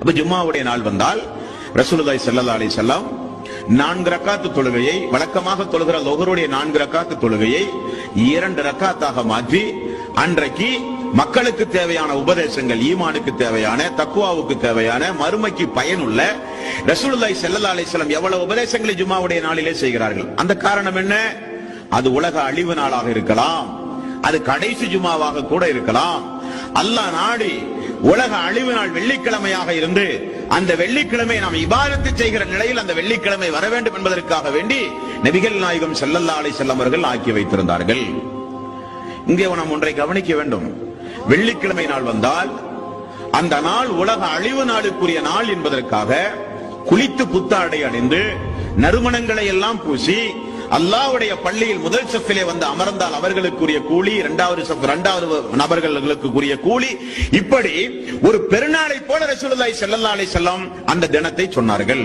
அப்ப ஜும்மாவுடைய நாள் வந்தால் ரசூலுதாய் செல்லல்லா அலி செல்லாம் நான்கு ரக்காத்து தொழுகையை வழக்கமாக தொழுகிற லோகருடைய நான்கு ரக்காத்து தொழுகையை இரண்டு ரக்காத்தாக மாற்றி அன்றைக்கு மக்களுக்கு தேவையான உபதேசங்கள் ஈமானுக்கு தேவையான தக்குவாவுக்கு தேவையான மறுமைக்கு பயனுள்ள ரசூலுல்லாய் செல்லல்லா அலைஹி செல்லம் எவ்வளவு உபதேசங்களை ஜும்மாவுடைய நாளிலே செய்கிறார்கள்? அந்த காரணம் என்ன? அது உலக அழிவு நாளாக இருக்கலாம். அது கடைசி ஜுமாவாக கூட இருக்கலாம். அல்லாஹ் நாடி உலக அழிவு நாள் வெள்ளிக்கிழமையாக இருந்து அந்த வெள்ளிக்கிழமை நாம் இபாரத்து செய்கிற நிலையில் அந்த வெள்ளிக்கிழமை வர வேண்டும் என்பதற்காக வேண்டி நபிகள் நாயகம் ஸல்லல்லாஹு அலைஹி அவர்கள் ஆக்கி வைத்திருந்தார்கள். இங்கே நாம் ஒன்றை கவனிக்க வேண்டும். வெள்ளிக்கிழமை நாள் வந்தால் அந்த நாள் உலக அழிவு நாளுக்குரிய நாள் என்பதற்காக குளித்து புத்தாடை அணிந்து நறுமணங்களை எல்லாம் பூசி அல்லாஹ்வுடைய பள்ளியில் முதல் சஃபிலே வந்து அமர்ந்தால் அவர்களுக்குரிய கூலி இரண்டாவது சஃப் இரண்டாவது நபர்களுக்குரிய கூலி. இப்படி ஒரு பெருநாளை போல ரசூலுல்லாய் ஸல்லல்லாஹு அலைஹி வஸல்லம் அந்த தினத்தை சொன்னார்கள்.